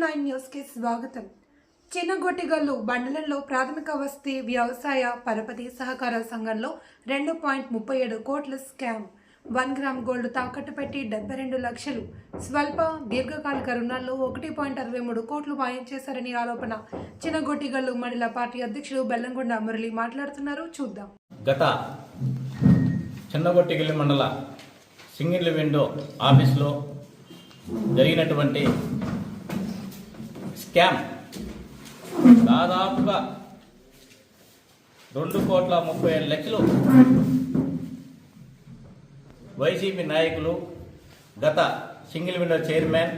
Nine న్యూస్కి స్వాగతం. చిన్నగొట్టిగల్లు మండలంలో ప్రాథమిక వసతి వ్యవసాయ పరపతి సహకార సంఘంలో రెండు పాయింట్ ముప్పై ఏడు కోట్ల స్కామ్. వన్ గ్రామ్ గోల్డ్ తాకట్టు పెట్టి డెబ్బై రెండు లక్షలు. స్వల్ప దీర్ఘకాలిక రుణాల్లో ఒకటి పాయింట్ అరవై మూడు కోట్లు మాయం చేశారని ఆరోపణ. చిన్నగొట్టిగల్లు మండల పార్టీ అధ్యక్షుడు బెల్లంకొండ మురళి మాట్లాడుతున్నారు. చూద్దాం. గత చిన్నగొట్టిగిల్లి మండల సింగిల్ విండో ఆఫీస్లో జరిగినటువంటి స్కామ్. దాదాపుగా రెండు కోట్ల ముప్పై ఏడు లక్షలు వైసీపీ నాయకులు గత single window chairman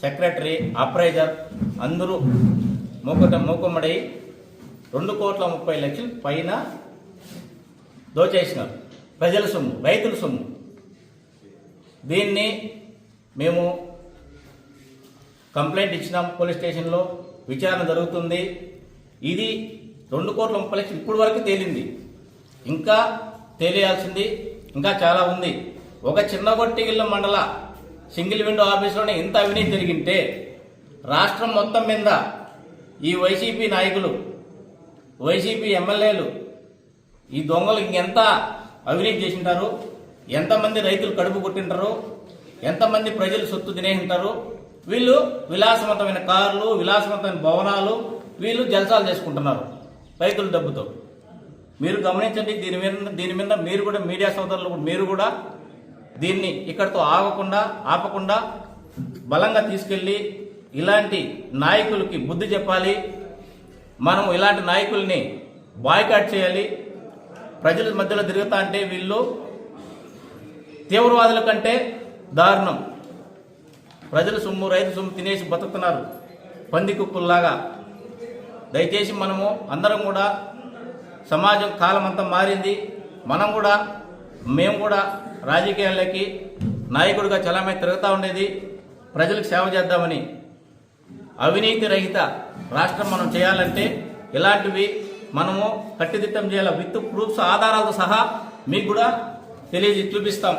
secretary appraiser అందరూ మూకట మూకుమ్మడి రెండు కోట్ల ముప్పై లక్షలు పైన దోచేసినారు. ప్రజల సొమ్ము రైతుల సొమ్ము. దీన్ని మేము కంప్లైంట్ ఇచ్చినాం పోలీస్ స్టేషన్లో. విచారణ జరుగుతుంది. ఇది రెండు కోట్ల ముప్పై లక్షలు ఇప్పటి వరకు తేలింది. ఇంకా తేలియాల్సింది ఇంకా చాలా ఉంది. ఒక చిన్నగొట్టిగిల్ల మండల సింగిల్ విండో ఆఫీసులోనే ఇంత అవినీతి జరిగింటే రాష్ట్రం మొత్తం మీద ఈ వైసీపీ నాయకులు వైసీపీ ఎమ్మెల్యేలు ఈ దొంగలు ఇంకెంత అవినీతి చేసింటారు? ఎంతమంది రైతులు కడుపు కొట్టింటారు? ఎంతమంది ప్రజలు సొత్తు తినేసింటారు? వీళ్ళు విలాసవంతమైన కార్లు విలాసవంతమైన భవనాలు వీళ్ళు జలసాలు చేసుకుంటున్నారు రైతుల డబ్బుతో. మీరు గమనించండి దీని మీద దీని మీద మీరు కూడా మీడియా సోదరులు కూడా- మీరు కూడా దీన్ని ఇక్కడితో ఆగకుండా ఆపకుండా బలంగా తీసుకెళ్ళి ఇలాంటి నాయకులకి బుద్ధి చెప్పాలి. మనం ఇలాంటి నాయకుల్ని బాయ్కాట్ చేయాలి. ప్రజల మధ్యలో తిరుగుతా అంటే వీళ్ళు తీవ్రవాదుల కంటే దారుణం. ప్రజల సొమ్ము రైతు సొమ్ము తినేసి బతుకుతున్నారు. పంది కుక్కుల్లాగా దయచేసి మనము అందరం కూడా సమాజం కాలం అంతా మారింది. మనం కూడా మేము కూడా రాజకీయాల్లోకి నాయకుడిగా చలామై తిరుగుతూ ఉండేది. ప్రజలకు సేవ చేద్దామని అవినీతి రహిత రాష్ట్రం మనం చేయాలంటే ఇలాంటివి మనము కట్టిదిట్టం చేయాలి. విత్ ప్రూఫ్స్ ఆధారాలతో సహా మీకు కూడా తెలియజే చూపిస్తాం.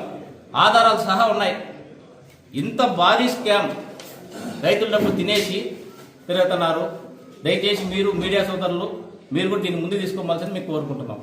ఆధారాలు సహా ఉన్నాయి. ఇంత భారీ స్కామ్ రైతుల డబ్బు తినేసి తిరుగుతున్నారు దయచేసి మీరు మీడియా సోదరులు మీరు కూడా దీన్ని ముందు తీసుకోవాల్సింది మీకు కోరుకుంటున్నాం.